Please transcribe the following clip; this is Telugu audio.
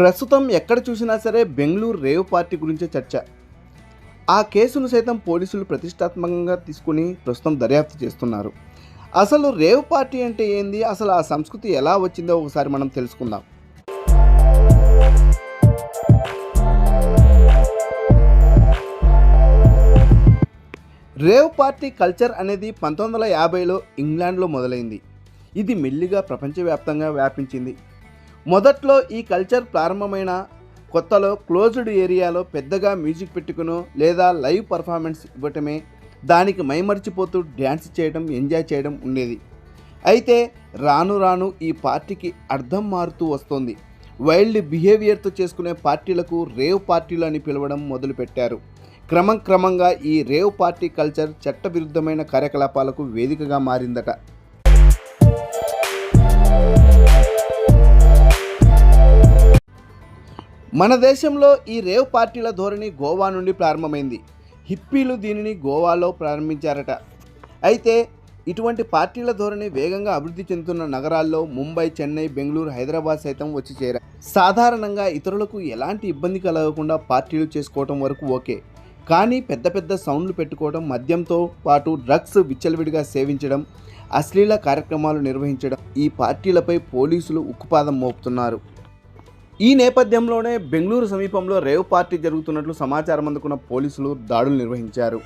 ప్రస్తుతం ఎక్కడ చూసినా సరే బెంగళూరు రేవ్ పార్టీ గురించే చర్చ. ఆ కేసును సైతం పోలీసులు ప్రతిష్టాత్మకంగా తీసుకుని ప్రస్తుతం దర్యాప్తు చేస్తున్నారు. అసలు రేవ్ పార్టీ అంటే ఏంది? అసలు ఆ సంస్కృతి ఎలా వచ్చిందో ఒకసారి మనం తెలుసుకుందాం. రేవ్ పార్టీ కల్చర్ అనేది పంతొమ్మిది వందల యాభైలో ఇంగ్లాండ్లో మొదలైంది. ఇది మెల్లిగా ప్రపంచవ్యాప్తంగా వ్యాపించింది. మొదట్లో ఈ కల్చర్ ప్రారంభమైన కొత్తలో క్లోజ్డ్ ఏరియాలో పెద్దగా మ్యూజిక్ పెట్టుకును లేదా లైవ్ పర్ఫార్మెన్స్ ఇవ్వటమే దానికి మైమరిచిపోతూ డ్యాన్స్ చేయడం ఎంజాయ్ చేయడం ఉండేది. అయితే రాను రాను ఈ పార్టీకి అర్థం మారుతూ వస్తోంది. వైల్డ్ బిహేవియర్తో చేసుకునే పార్టీలకు రేవ్ పార్టీలు అని పిలవడం మొదలుపెట్టారు. క్రమం క్రమంగా ఈ రేవ్ పార్టీ కల్చర్ చట్టవిరుద్ధమైన కార్యకలాపాలకు వేదికగా మారిందట. మన దేశంలో ఈ రేవ్ పార్టీల ధోరణి గోవా నుండి ప్రారంభమైంది. హిప్పీలు దీనిని గోవాలో ప్రారంభించారట. అయితే ఇటువంటి పార్టీల ధోరణి వేగంగా అభివృద్ధి చెందుతున్న నగరాల్లో ముంబై చెన్నై బెంగళూరు హైదరాబాద్ సైతం వచ్చి చేరాయి. సాధారణంగా ఇతరులకు ఎలాంటి ఇబ్బంది కలగకుండా పార్టీలు చేసుకోవటం వరకు ఓకే. కానీ పెద్ద పెద్ద సౌండ్లు పెట్టుకోవడం మద్యంతో పాటు డ్రగ్స్ విచ్చలవిడిగా సేవించడం అశ్లీల కార్యక్రమాలు నిర్వహించడం ఈ పార్టీలపై పోలీసులు ఉక్కుపాదం మోపుతున్నారు. ఈ నేపథ్యంలోనే బెంగళూరు సమీపంలో రేవ్ పార్టీ జరుగుతున్నట్లు సమాచారం అందుకున్న పోలీసులు దాడులు నిర్వహించారు.